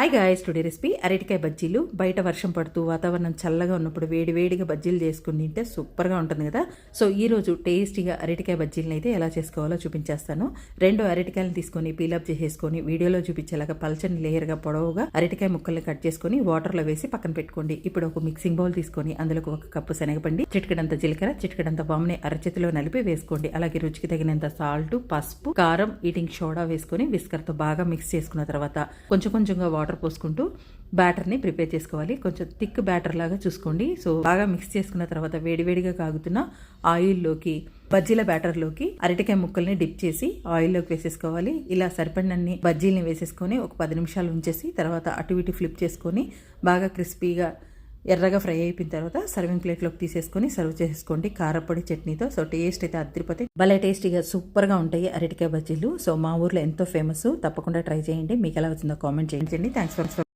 Hi guys today recipe అరటికాయ బజ్జీలు. బయట వర్షం పడుతూ వాతావరణం చల్లగా ఉన్నప్పుడు వేడి వేడిగా బజ్జీలు చేసుకుని తింటే సూపర్గా ఉంటుంది కదా. సో ఈ రోజు టేస్టీగా అరటికాయ బజ్జీలను అయితే ఎలా చేసుకోవాలో చూపించేస్తాను. రెండు అరటికాయలను తీసుకొని పీలప్ చేసేసుకొని వీడియోలో చూపించేలాగా పల్చని లేయర్గా పొడవుగా అరటికాయ ముక్కల్ని కట్ చేసుకొని వాటర్లో వేసి పక్కన పెట్టుకోండి. ఇప్పుడు ఒక మిక్సింగ్ బౌల్ తీసుకొని అందులో ఒక కప్పు శనగపండి చిటికడంత జీలకర్ర చిటికడంత బామ్ని అరచేతిలో నలిపి వేసుకోండి. అలాగే రుచికి తగినంత సాల్ట్ పసుపు కారం ఈటింగ్ సోడా వేసుకొని విస్కర్తో బాగా మిక్స్ చేసుకున్న తర్వాత కొంచెం కొంచెంగా వాటర్ పోసుకుంటూ బ్యాటర్ని ప్రిపేర్ చేసుకోవాలి. కొంచెం థిక్ బ్యాటర్ లాగా చూసుకోండి. సో బాగా మిక్స్ చేసుకున్న తర్వాత వేడివేడిగా కాగుతున్న ఆయిల్లోకి బజ్జీల బ్యాటర్లోకి అరటికాయ ముక్కల్ని డిప్ చేసి ఆయిల్లోకి వేసేసుకోవాలి. ఇలా సరిపడినన్ని బజ్జీల్ని వేసేసుకొని ఒక పది నిమిషాలు ఉంచేసి తర్వాత అటు ఇటు ఫ్లిప్ చేసుకొని బాగా క్రిస్పీగా ఎర్రగా ఫ్రై అయిపోయిన తర్వాత సర్వింగ్ ప్లేట్లోకి తీసేసుకొని సర్వ్ చేసుకోండి. కారపొడి చట్నీతో. సో టేస్ట్ అయితే అద్దరిపోతే భలే టేస్టీగా సూపర్గా ఉంటాయి అరటికాయ బజ్జీలు. సో మా ఊర్లో ఎంతో ఫేమస్. తప్పకుండా ట్రై చేయండి. మీకు ఎలా వచ్చిందో కామెంట్ చేయండి. Thanks for